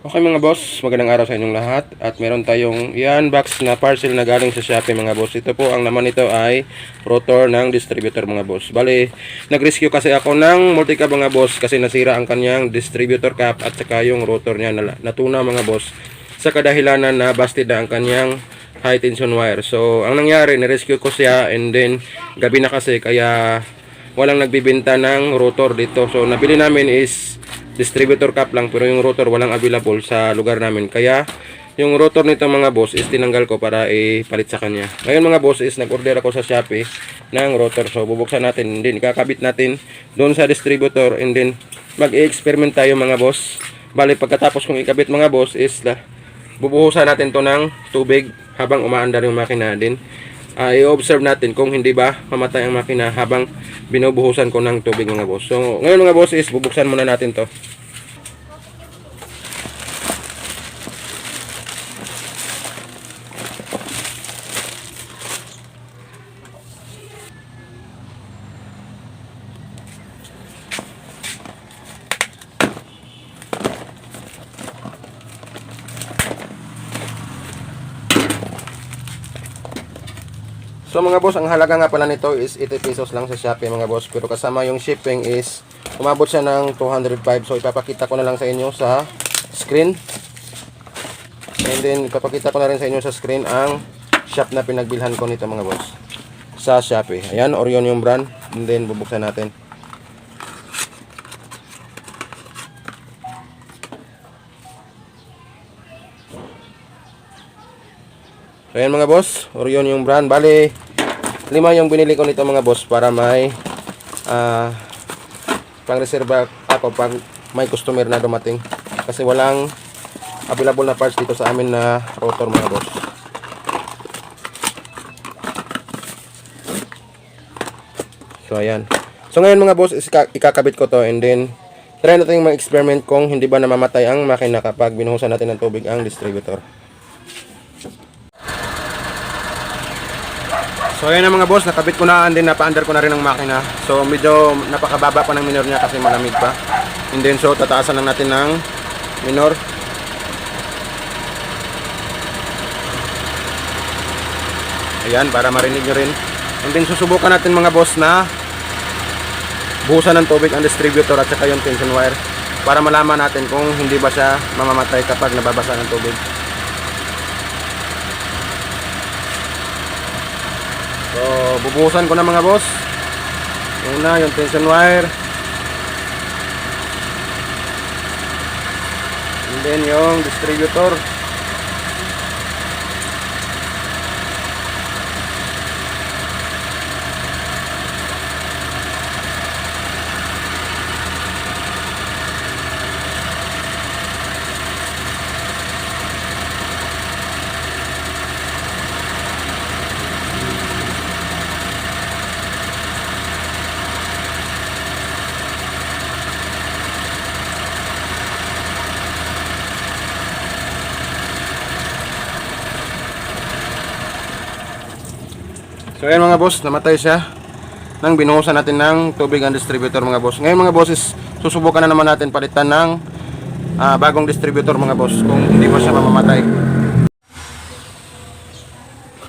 Okay mga boss, magandang araw sa inyong lahat at meron tayong i-unbox na parcel na galing sa Shopee mga boss. Ito po ang naman nito ay rotor ng distributor mga boss. Bali, nag-rescue kasi ako ng multicab mga boss kasi nasira ang kanyang distributor cap at saka yung rotor niya na natuna mga boss sa kadahilanan na busted na ang kanyang high tension wire. So, ang nangyari, ni-rescue ko siya and then gabi na kasi kaya walang nagbibenta ng rotor dito. So, nabili namin is distributor cap lang pero yung rotor walang available sa lugar namin. Kaya, yung rotor nito mga boss is tinanggal ko para ipalit sa kanya. Ngayon mga boss is nag-order ako sa Shopee ng rotor. So, bubuksan natin and then ikakabit natin doon sa distributor and then mag-experiment tayo mga boss. Bali, pagkatapos kong ikabit mga boss is bubuhusan natin to ng tubig habang umaandar yung makina din. Ah, i-observe natin kung hindi ba mamatay ang makina habang binubuhusan ko ng tubig mga boss. So, ngayon mga boss is bubuksan muna natin to. So mga boss, ang halaga nga pala nito is 80 pesos lang sa Shopee mga boss. Pero kasama yung shipping is umabot siya ng 205. So ipapakita ko na lang sa inyo sa screen. And then ipapakita ko na rin sa inyo sa screen ang shop na pinagbilhan ko nito mga boss. Sa Shopee. Ayan, Orion yung brand. And then bubuksan natin. So ayan mga boss, Orion yung brand. Bali, lima yung binili ko nito mga boss para may ah pang-reserva ako pag may customer na dumating. Kasi walang available na parts dito sa amin na rotor mga boss. So ayan. So ngayon mga boss, ikakabit ko to and then try natin mag-experiment kung hindi ba namamatay ang makina kapag binuhusan natin ng tubig ang distributor. So ayan na mga boss, nakabit ko na and then napa-under ko na rin ang makina. So medyo napakababa pa ng minor niya kasi malamig pa. And then so tataasan lang natin ng minor. Ayan, para marinig nyo rin. And then susubukan natin mga boss na buhusan ng tubig ang distributor at saka yung tension wire para malaman natin kung hindi ba siya mamamatay kapag nababasa ng tubig. So, bubuhusan ko na mga boss. Una, yung tension wire. And then yung distributor. So ayan mga boss, namatay siya. Nang binuhusan natin ng tubig ang distributor mga boss. Ngayon mga bosses, susubukan na naman natin palitan ng ah, bagong distributor mga boss kung hindi ba siya mamamatay.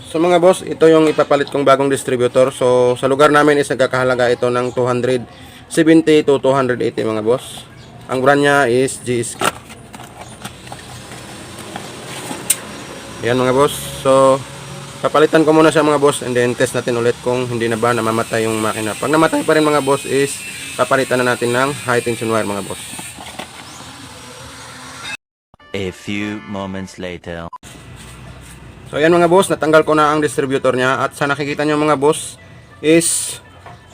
So mga boss, ito yung ipapalit kong bagong distributor. So sa lugar namin is nagkakahalaga ito ng 270 to 280 mga boss. Ang brand niya is GSK. Yan mga boss. So Papalitan ko muna siya mga boss and then test natin ulit kung hindi na ba namamatay yung makina. Pag namatay pa rin mga boss is papalitan na natin ng high tension wire mga boss. A few moments later. So ayan mga boss, natanggal ko na ang distributor niya at sa nakikita nyo mga boss is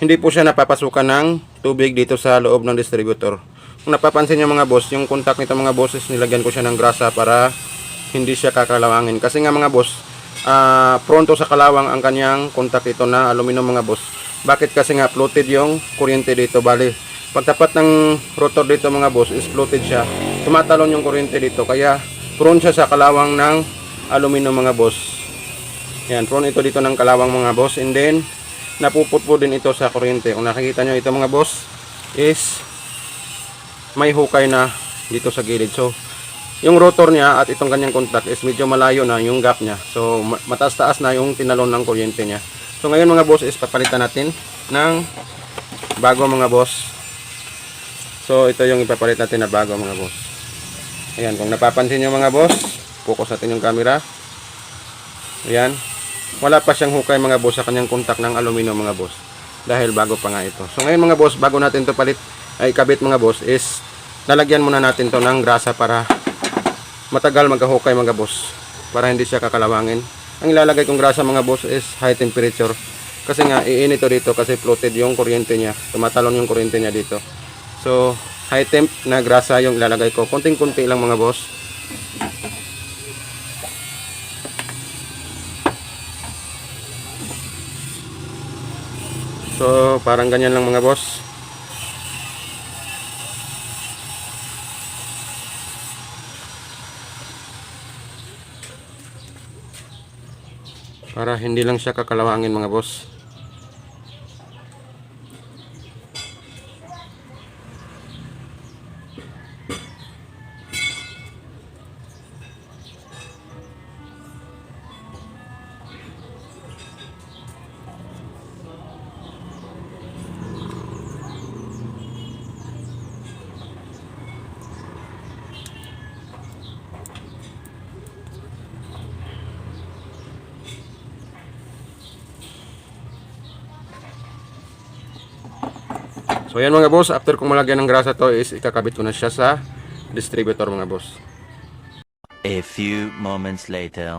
hindi po siya napapasukan ng tubig dito sa loob ng distributor. Kung napapansin nyo mga boss, yung contact nito mga boss is nilagyan ko siya ng grasa para hindi siya kakalawangin. Kasi nga mga boss, ah, pronto sa kalawang ang kanyang contact ito na aluminum mga boss. Bakit kasi nga floated yung kuryente dito bali. Pagtapat ng rotor dito mga boss is floated siya. Tumatalon yung kuryente dito kaya prone siya sa kalawang ng aluminum mga boss. Yan, prone ito dito ng kalawang mga boss and then napuputpo din ito sa kuryente. Kung nakikita nyo ito mga boss is may hukay na dito sa gilid. So, yung rotor niya at itong kanyang contact is medyo malayo na yung gap niya. So ma- mataas-taas na yung tinalon ng kuryente niya. So ngayon mga boss is papalitan natin ng bago mga boss. So ito yung ipapalit natin na bago mga boss. Ayan, kung napapansin nyo mga boss, focus natin yung camera. Ayan. Wala pa siyang hukay mga boss sa kanyang contact ng aluminum mga boss. Dahil bago pa nga ito. So ngayon mga boss, bago natin to palit, ay kabit mga boss, is lalagyan muna natin to ng grasa para matagal magkahukay mga boss. Para hindi siya kakalawangin. Ang ilalagay kong grasa mga boss is high temperature. Kasi nga, iinit to dito kasi floated yung kuryente niya. Tumatalon yung kuryente niya dito. So, high temp na grasa yung ilalagay ko. Konting-kunti lang mga boss. So, parang ganyan lang mga boss. Para hindi lang siya kakalawangin mga boss. So yan mga boss, after kong malagyan ng grasa to is ikakabit ko na siya sa distributor mga boss. A few moments later.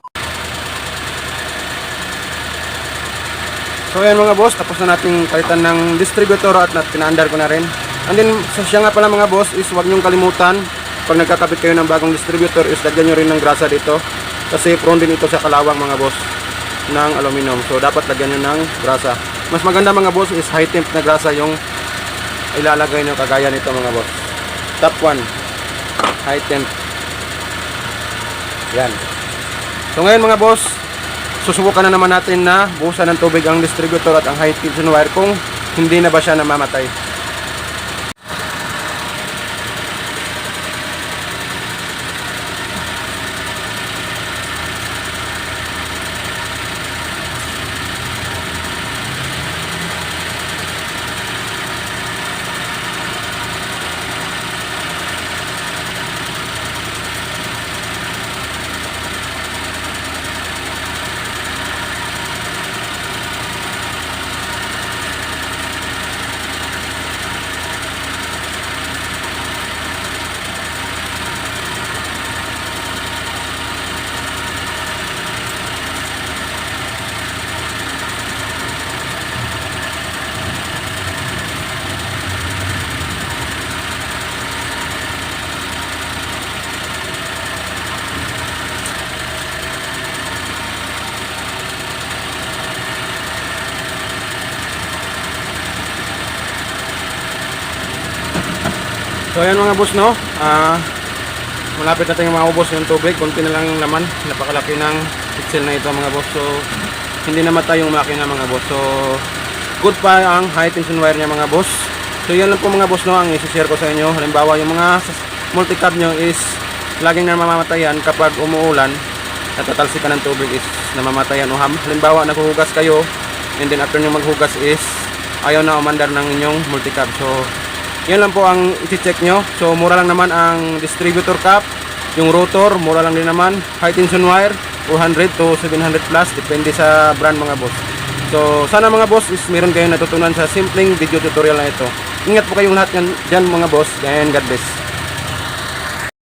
So yan mga boss, tapos na nating palitan ng distributor at pinaandar ko na rin. And then sa siya nga pala mga boss is huwag niyong kalimutan pag nagkakabit kayo ng bagong distributor is lagyan nyo rin ng grasa dito. Kasi prone din ito sa kalawang mga boss ng aluminum. So dapat lagyan nyo ng grasa. Mas maganda mga boss is high temp na grasa yung ilalagay nyo kagaya nito mga boss. Top 1, high temp. Yan. So ngayon mga boss, susubukan na naman natin na buhusan ng tubig ang distributor at ang high tension wire kung hindi na ba siya namamatay. So ayan mga boss no, ah malapit na tayong maubos yung tubig, konti na lang yung laman, napakalaki ng pixel na ito mga boss. So hindi namatay yung makina mga boss. So good pa ang high tension wire niya mga boss. So yan lang po mga boss no, ang isi-share ko sa inyo. Halimbawa yung mga multicab nyo is laging namamatayan kapag umuulan, natatalsikan ng tubig is namamatayan o. Halimbawa naghuhugas kayo, and then after nyo maghugas is ayaw na umandar ng inyong multicab. So yan lang po ang iti-check nyo. So, mura lang naman ang distributor cap. Yung rotor, mura lang din naman. High tension wire, 400 to 700 plus. Depende sa brand mga boss. So, sana mga boss is meron kayong natutunan sa simpleng video tutorial na ito. Ingat po kayong lahat yan, dyan mga boss. And God bless.